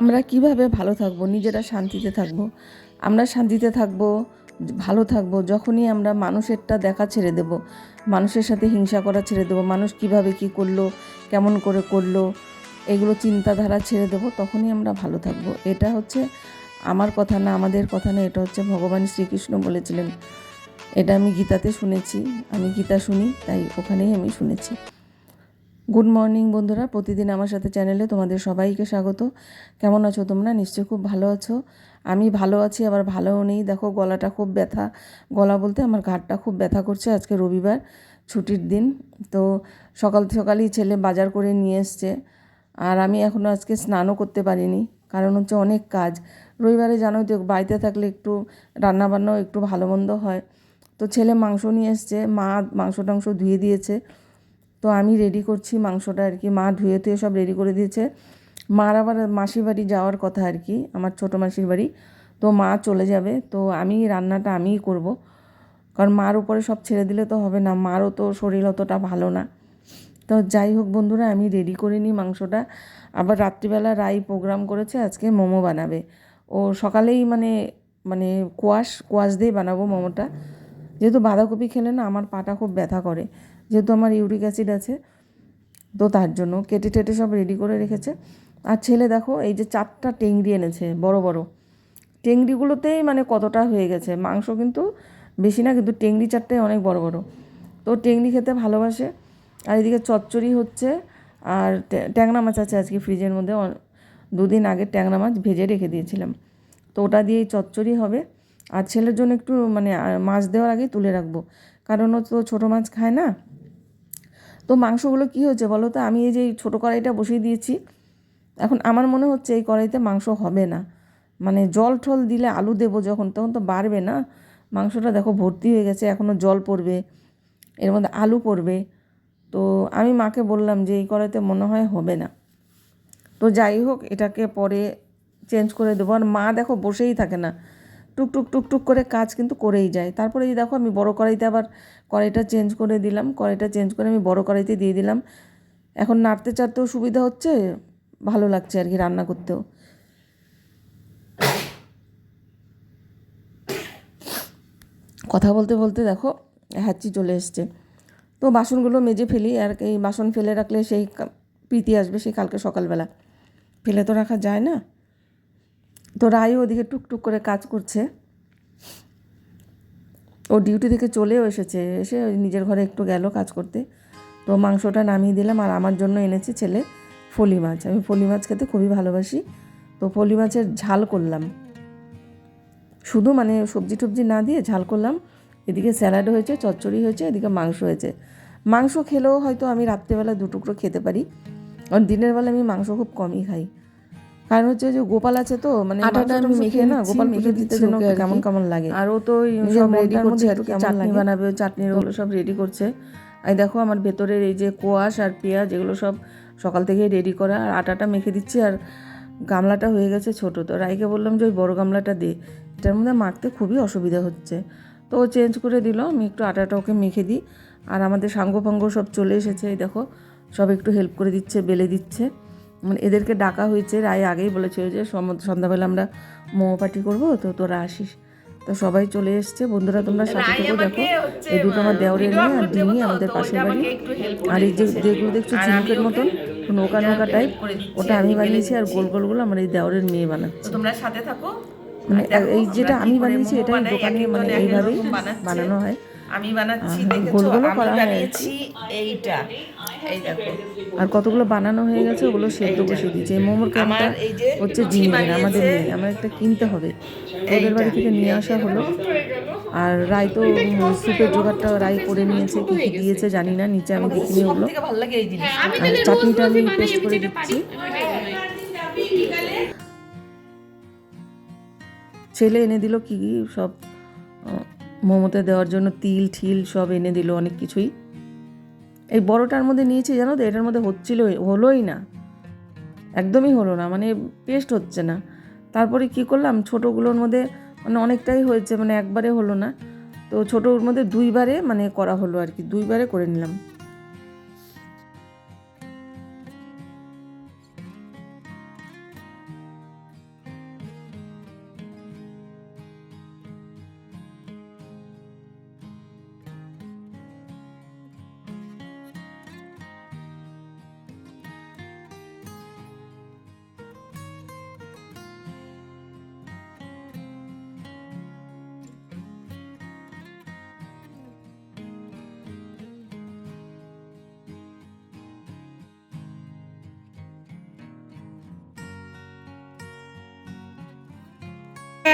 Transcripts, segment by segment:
আমরা কীভাবে ভালো থাকব? নিজেরা শান্তিতে থাকব। আমরা শান্তিতে থাকব, ভালো থাকব, যখনই আমরা মানুষেরটা দেখা ছেড়ে দেব, মানুষের সাথে হিংসা করা ছেড়ে দেবো, মানুষ কীভাবে কি করল, কেমন করে করল, এগুলো চিন্তাধারা ছেড়ে দেবো, তখনই আমরা ভালো থাকব। এটা হচ্ছে আমার কথা না, আমাদের কথা না, এটা হচ্ছে ভগবান শ্রীকৃষ্ণ বলেছিলেন। এটা আমি গীতাতে শুনেছি, আমি গীতা শুনি, তাই ওখানেই আমি শুনেছি। গুড মর্নিং বন্ধুরা। প্রতিদিন আমার সাথে চ্যানেলে তোমাদের সবাইকে স্বাগত। কেমন আছো তোমরা? নিশ্চয়ই খুব ভালো আছো। আমি ভালো আছি, আবার ভালোও নেই। দেখো, গলাটা খুব ব্যথা। গলা বলতে আমার ঘাটটা খুব ব্যথা করছে আজকে রবিবার, ছুটির দিন। তো সকাল সকালই ছেলে বাজার করে নিয়ে এসছে। আর আমি এখনও আজকে স্নানও করতে পারিনি, কারণ হচ্ছে অনেক কাজ। রবিবারে জানোই তো, বাড়িতে থাকলে একটু রান্নাবান্নাও একটু ভালো মন্দ হয়। তো ছেলে মাংস নিয়ে এসছে। মা মাংস টাংস ধুয়ে দিয়েছে। তো আমি রেডি করছি মাংসটা আর কি। মা ধুয়ে ধুয়ে সব রেডি করে দিয়েছে। মার আবার মাসির বাড়ি যাওয়ার কথা আর কি, আমার ছোটো মাসির বাড়ি। তো মা চলে যাবে, তো আমি রান্নাটা আমিই করব। কারণ মার উপরে সব ছেড়ে দিলে তো হবে না, মারও তো শরীর অতটা ভালো না। তো যাই হোক বন্ধুরা, আমি রেডি করে নিই মাংসটা। আবার রাত্রিবেলা রাই প্রোগ্রাম করেছে, আজকে মোমো বানাবে। ও সকালেই মানে মানে কোয়াশ কোয়াশ দিয়ে বানাবো মোমোটা। যেহেতু বাঁধাকপি খেলে না, আমার পাটা খুব ব্যথা করে। যেহেতু আমার ইউরিক অ্যাসিড আছে, তো তার জন্য কেটে টেটে সব রেডি করে রেখেছে। আর ছেলে দেখো, এই যে চারটা টেংরি এনেছে, বড় বড়। টেংরিগুলোতেই মানে কতটা হয়ে গেছে? মাংস কিন্তু বেশি না, কিন্তু টেংরি চারটাই অনেক বড় বড়। তো টেংরি খেতে ভালোবাসে। আর এদিকে চচ্চড়ি হচ্ছে, আর ট্যাংরা মাছ আছে আজকে ফ্রিজের মধ্যে। দুদিন আগে ট্যাংরা মাছ ভেজে রেখে দিয়েছিলাম। তো ওটা দিয়েই চচ্চড়ি হবে। আর ছেলের জন্য একটু মানে মাছ দেওয়ার আগেই তুলে রাখব। কারণ ও তো ছোটো মাছ খায় না। তো মাংসগুলো কী হচ্ছে বলো তো? আমি এই যে ছোটো কড়াইটা বসিয়ে দিয়েছি। এখন আমার মনে হচ্ছে এই কড়াইতে মাংস হবে না। মানে জল টল দিলে আলু দেবো যখন, তখন তো বাড়বে না। মাংসটা দেখো ভর্তি হয়ে গেছে এখনও জল পড়বে, এর মধ্যে আলু পড়বে। তো আমি মাকে বললাম যে এই কড়াইতে মনে হয় হবে না। তো যাই হোক, এটাকে পরে চেঞ্জ করে দেবো। আর মা দেখো বসেই থাকে না। টুকটুক টুকটুক করে কাজ কিন্তু করেই যায়। তারপরে এই দেখো আমি বড় কড়াইতে আবার কড়াইটা চেঞ্জ করে দিলাম, কড়াইটা চেঞ্জ করে আমি বড় কড়াইতে দিয়ে দিলাম। এখন নাড়তে চাড়তেও সুবিধা হচ্ছে, ভালো লাগছে আর কি রান্না করতেও। কথা বলতে বলতে দেখো হ্যাচি চলে এসছে। তো বাসনগুলো মেজে ফেলি, আর এই বাসন ফেলে রাখলে সেই প্রীতি আসবে সেই কালকে সকালবেলা। ফেলে তো রাখা যায় না। তো রায় ওদিকে টুকটুক করে কাজ করছে। ও ডিউটি থেকে চলেও এসেছে, এসে নিজের ঘরে একটু গেল কাজ করতে। তো মাংসটা নামিয়ে দিলাম আর আমার জন্য এনেছে ছেলে ফলি মাছ। আমি ফলি মাছ খেতে খুবই ভালোবাসি। তো ফলি মাছের ঝাল করলাম। শুধু মানে সবজি টবজি না দিয়ে ঝাল করলাম। এদিকে স্যালাড হয়েছে, চচ্চড়ি হয়েছে, এদিকে মাংস হয়েছে। মাংস খেলেও হয়তো আমি রাত্রেবেলা দু টুকরো খেতে পারি। কারণ দিনের বেলা আমি মাংস খুব কমই খাই। কারণ হচ্ছে যে গোপাল আছে তো মানে আটাটা আমি মেখে না গোপাল মেখে দিতে জন্য আর। কেমন কেমন লাগে। আর ও তো সব রেডি করছে একটু চাটনি। বানাবে চাটনির ওগুলো সব রেডি করছে। এই দেখো আমার ভেতরের এই যে কোয়াশ আর পেঁয়াজ এগুলো সব সকাল থেকে রেডি করা আর আটাটা মেখে দিচ্ছি আর গামলাটা হয়ে গেছে ছোট। তো রাইকে বললাম যে ওই বড় গামলাটা দে এটার মধ্যে মাখতে খুবই অসুবিধা হচ্ছে। তো ও চেঞ্জ করে দিল আমি একটু আটাটা ওকে মেখে দিই। আর আমাদের সাঙ্গ ফাঙ্গ সব চলে এসেছে এই দেখো সব একটু হেল্প করে দিচ্ছে বেলে দিচ্ছে। মানে এদেরকে ডাকা হয়েছে রায় আগেই বলেছিল যে সন্ধ্যাবেলা আমরা মোমো পার্টি করব তো তোরা আসিস। তো সবাই চলে এসছে। বন্ধুরা তোমরা সাথে থেকে দেখো। এই দুটো আমার দেওরের নিয়ে আর ডিমি আমাদের পাশের বাড়ি। আর এই যে যেগুলো দেখছ ঝিনুকের মতন নৌকা নৌকা টাইপ ওটা আমি বানিয়েছি আর গোল গোলগুলো আমার এই দেওরের মেয়ে বানাচ্ছে। তোমরা সাথে থাকো। মানে এই যেটা আমি বানিয়েছি এটাই দোকানে মানে এইভাবেই বানানো হয়। আমি বানাচ্ছি দেখেছ? আমি হয় বানিয়েছি এইটা। এই দেখো। আর কতগুলো বানানো হয়ে গেছে ওগুলো সেদ্ধ বসিয়ে দিয়েছে। এই মোমোর ক্যাম্পটা আমার এই যে হচ্ছে জিমের আমাদের। নেই আমার একটা কিনতে হবে। ওদের বাড়ি থেকে নিয়ে আসা হলো। আর রাই তো উম, স্যুপের জোগাড়টা রাই করে নিয়েছে কি কি দিয়েছে জানি না নিচে আমি দেখিনি ওগুলো থেকে ভালো লাগে এই জিনিস আর চাটনিটা আমি পেস্ট করে দিচ্ছি। ছেলে এনে দিল কি কি সব মোমোতে দেওয়ার জন্য তিল, ঠিল সব এনে দিল অনেক কিছুই। এই বড়টার মধ্যে নিয়েছি, জানো তো? এটার মধ্যে হচ্ছিল, হলোই না। একদমই হলো না মানে পেস্ট হচ্ছে না। তারপরে কি করলাম, ছোটোগুলোর মধ্যে মানে অনেকটাই হয়েছে মানে একবারে হলো না। তো ছোটোর মধ্যে দুইবারে মানে করা হলো আর কি, দুইবারে করে নিলাম।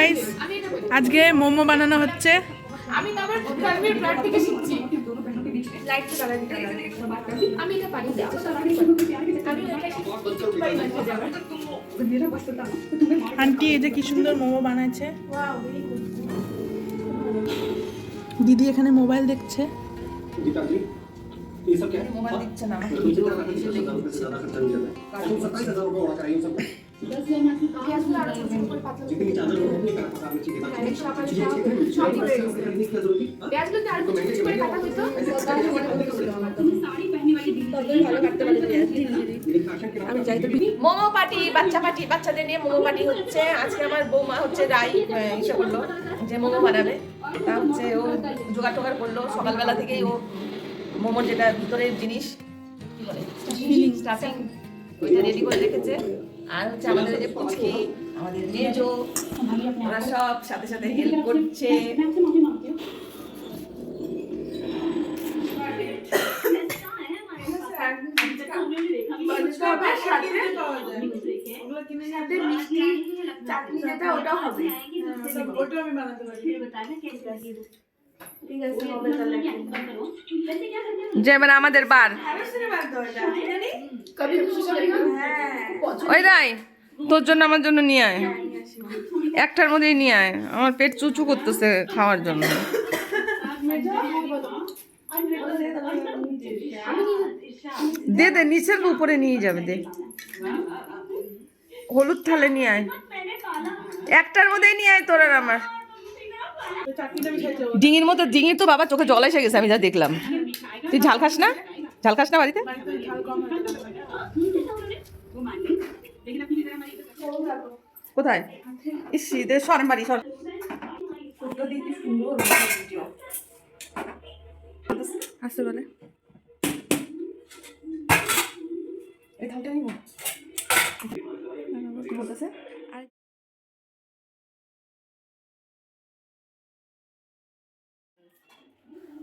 গাইস আজকে মোমো বানানো হচ্ছে আমি থেকে শিখছি আমি এটা পারি আন্টি এই যে কি সুন্দর মোমো বানাচ্ছে দিদি এখানে মোবাইল দেখছে মোবাইল দেখছে না মোমো পার্টি বাচ্চা পার্টি বাচ্চাদের নিয়ে মোমো পার্টি হচ্ছে। আজকে আমার বৌমা হচ্ছে রাই ইসে করল যে মোমো বানাবে। তা হচ্ছে ও জোগাড় টোগাড় করল। সকালবেলা থেকেই ও মোমোর যেটা ভিতরের জিনিস কি বলে রেডি করে রেখেছে। আর হচ্ছে আমাদের যে পুচকি আমাদের মেজো ওরা সব সাথে সাথে হেল্প করছে। চাটনি যেটা ওটাও হবে। যে এবার আমাদের বার কবি আমাদের বার। ওই রাই তোর জন্য আমার জন্য নিয়ে আয়। একটার মধ্যেই নিয়ে আয়। আমার পেট চুচু করতেছে খাওয়ার জন্য। দে দে নিচের উপরে নিয়ে যাবে দে। হলুদ থালে নিয়ে আয়। একটার মধ্যেই নিয়ে আয় তোর আর আমার। ডিঙির মতো ডিঙির তো বাবা চোখে জল এসে গেছে, আমি যা দেখলাম। তুই ঝাল খাস না? ঝাল খাস না বাড়িতে? কোথায়? ইস সরেন বাড়ি সর আসতে বলে। এই নিব।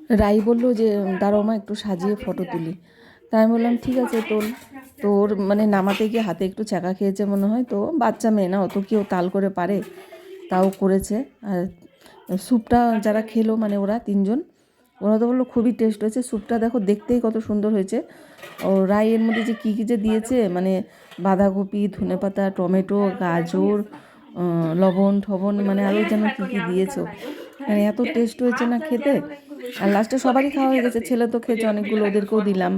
রাই বলল যে, দাঁড়াও মা, একটু সাজিয়ে ফটো তুলি। তাই আমি বললাম, ঠিক আছে তোর তোর মানে নামাতে গিয়ে হাতে একটু চাকা খেয়েছে মনে হয় তো, বাচ্চা মেয়ে না, অত কেউ তাল করে পারে? তাও করেছে। আর স্যুপটা যারা খেলো মানে ওরা তিনজন, ওরা তো বলল খুবই টেস্ট হয়েছে। স্যুপটা দেখো দেখতেই কত সুন্দর হয়েছে। ও রাইয়ের মধ্যে যে কী কী যে দিয়েছে মানে বাঁধাকপি, ধনেপাতা, টমেটো, গাজর লবণ ঠবণ মানে আরও যেন কী কী দিয়েছ। মানে এত টেস্ট হয়েছে না খেতে। আর লাস্টে সবারই খাওয়া হয়ে গেছে। ছেলে তো খেয়েছে অনেকগুলো, ওদেরকেও দিলাম।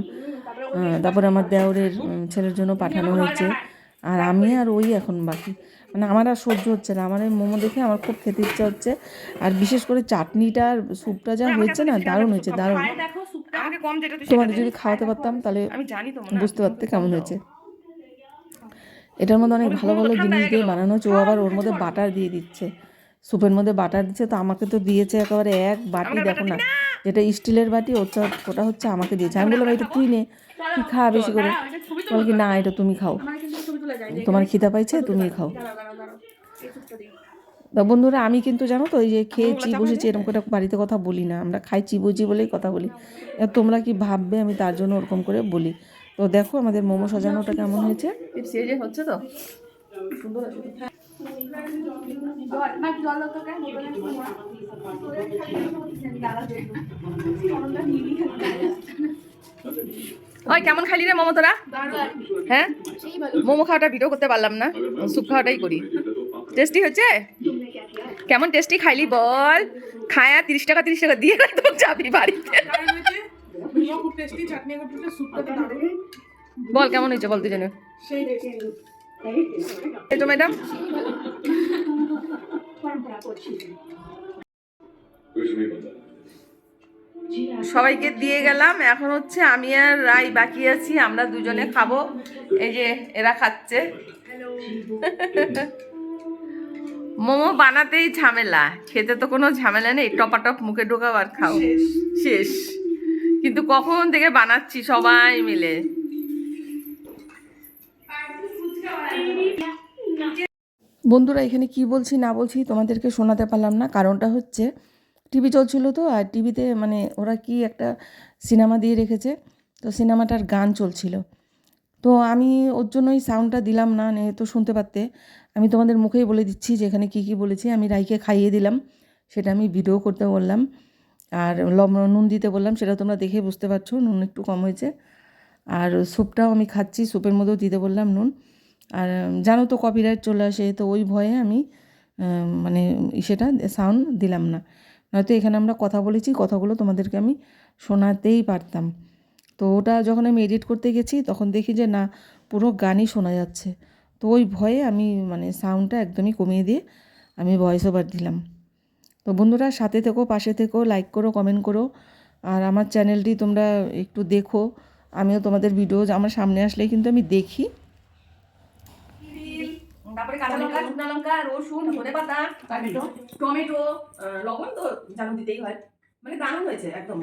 তারপরে আমার দেওরের ছেলের জন্য পাঠানো হয়েছে। আর আমি আর ওই এখন বাকি। মানে আমার আর সহ্য হচ্ছে না। আমার এই মোমো দেখে আমার খুব খেতে ইচ্ছা হচ্ছে। আর বিশেষ করে চাটনিটা আর স্যুপটা যা হয়েছে না, দারুণ হয়েছে, দারুণ। তোমাদের যদি খাওয়াতে পারতাম তাহলে বুঝতে পারতে কেমন হয়েছে। এটার মধ্যে অনেক ভালো ভালো জিনিস দিয়ে বানানো হচ্ছে ও আবার ওর মধ্যে বাটার দিয়ে দিচ্ছে। স্যুপের মধ্যে বাটার দিচ্ছে তো আমাকে তো দিয়েছে একেবারে এক বাটি দেখো না। যেটা স্টিলের বাটি ওটা ওটা হচ্ছে আমাকে দিয়েছে। আমি বললাম এটা তুই নে তুই খা বেশি করে? বল কি না এটা তুমি খাও। তোমার খিদা পাইছে তুমি খাও। তা বন্ধুরা আমি কিন্তু জানো তো এই যে খেয়েছি বসেছি এরকম করে বাড়িতে কথা বলি না। আমরা খাইছি বুঝি বলেই কথা বলি। তোমরা কি ভাববে আমি তার জন্য ওরকম করে বলি। তো দেখো আমাদের মোমো সাজানোটা কেমন হয়েছে? হচ্ছে তো। ওই কেমন খালি রে মোমো তোরা হ্যাঁ? মোমো খাওয়াটা ভিডিও করতে পারলাম না। স্যুপ খাওয়াটাই করি। টেস্টি হচ্ছে কেমন টেস্টি খাইলি বল? খায়া তিরিশ টাকা তিরিশ টাকা দিয়ে তো যাবি বাড়িতে। বল কেমন হয়েছে বলতে জানো এই তো ম্যাডাম সবাইকে দিয়ে গেলাম। এখন হচ্ছে আমি আর রাই বাকি আছি আমরা দুজনে খাব। এই যে এরা খাচ্ছে। মোমো বানাতেই ঝামেলা খেতে তো কোনো ঝামেলা নেই টপাটপ মুখে ঢোকাও আর খাও। শেষ। কিন্তু কখন থেকে বানাচ্ছি সবাই মিলে? বন্ধুরা, এখানে কি বলছি না বলছি তোমাদেরকে শোনাতে পারলাম না। কারণটা হচ্ছে, টিভি চলছিল তো, আর টিভিতে মানে ওরা কি একটা সিনেমা দিয়ে রেখেছে, তো সিনেমাটার গান চলছিল। তো আমি ওর জন্য এই সাউন্ডটা দিলাম না তো শুনতে পারতে। আমি তোমাদের মুখেই বলে দিচ্ছি যে এখানে কী কী বলেছি। আমি রাইকে খাইয়ে দিলাম, সেটা আমি ভিডিও করতে বললাম। আর নুন দিতে বললাম সেটা তোমরা দেখে বুঝতে পারছ, নুন একটু কম হয়েছে। আর স্যুপটাও আমি খাচ্ছি স্যুপের মধ্যেও দিতে বললাম নুন। আর জানো তো কপিরাইট চলে আসে, তো ওই ভয়ে আমি মানে সেটা সাউন্ড দিলাম না। নয়তো এখানে আমরা কথা বলেছি, কথাগুলো তোমাদেরকে আমি শোনাতেই পারতাম। তো ওটা যখন আমি এডিট করতে গেছি, তখন দেখি যে না, পুরো গানই শোনা যাচ্ছে। তো ওই ভয়ে আমি মানে সাউন্ডটা একদমই কমিয়ে দিয়ে আমি ভয়েস ওভার দিলাম। তো বন্ধুরা, সাথে থেকো, পাশে থেকো লাইক করো কমেন্ট করো। আর আমার চ্যানেলটি তোমরা একটু দেখো। আমিও তোমাদের ভিডিও আমার সামনে আসলেই কিন্তু আমি দেখি। তারপরে কাঁচা লঙ্কা শুকনো লঙ্কা রসুন ধনে পাতা টমেটো। টমেটো লবণ তো জানো দিতেই হয়। মানে দারুণ হয়েছে একদম।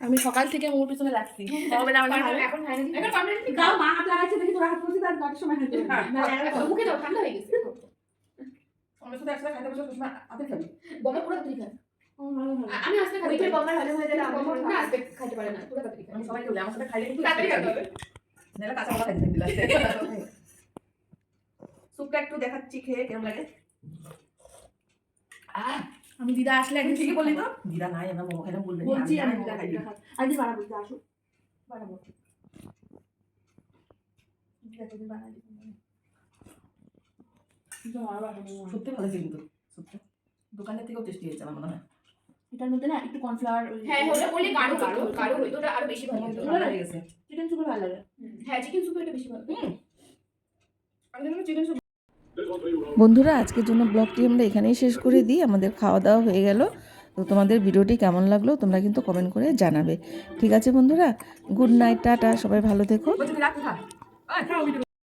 আমি সকাল থেকে মোর পিছনে লাগছি। হবে না আমার এখন ভালো। এখন ফাইনালি এখন permanently গাও মা হাত লাগাচ্ছে দেখি তোর হাত পড়ছে তার কত সময় হাত হ্যাঁ, না মুখে দাও ঠান্ডা হয়ে গেছে। আমার সাথে একসাথে খাইতে বসে তোমার হাতে খাবি বমা পুরো তাড়াতাড়ি খায় আমি খাই হয়ে আমার না আজকে খাইতে পারে না পুরো তাড়াতাড়ি আমি সবাইকে বলি আমার সাথে খাইলে কিন্তু তাড়াতাড়ি খাইতে হবে। নাহলে কাঁচা খাইতে স্যুপটা একটু দেখাচ্ছি খেয়ে কেমন লাগে? আমি দিদা আসলে একদিন ঠিকই বললি তো। দিদা নাই আমরা মোমো খাইলাম বলবে বলছি আমি দিদা খাই দিদা আজকে বাড়াবো দিদা আসো বাড়াবো সত্যি ভালো কিন্তু স্যুপটা দোকানের থেকেও টেস্টি হয়েছে আমার মনে হয়। এটার মধ্যে না একটু কর্নফ্লাওয়ার হ্যাঁ ওটা বললে গাঢ় গাঢ় গাঢ় হইতো ওটা আরও বেশি ভালো হতো। ভালো হয়ে চিকেন সুপে ভালো লাগে। হ্যাঁ চিকেন সুপ এটা বেশি ভালো আমি জানি চিকেন স্যুপ বন্ধুরা আজকের জন্য ব্লগটি আমরা এখানেই শেষ করে দিই। আমাদের খাওয়া দাওয়া হয়ে গেল। তো তোমাদের ভিডিওটি কেমন লাগল তোমরা কিন্তু কমেন্ট করে জানাবে। ঠিক আছে বন্ধুরা গুড নাইট টাটা সবাই ভালো থাক।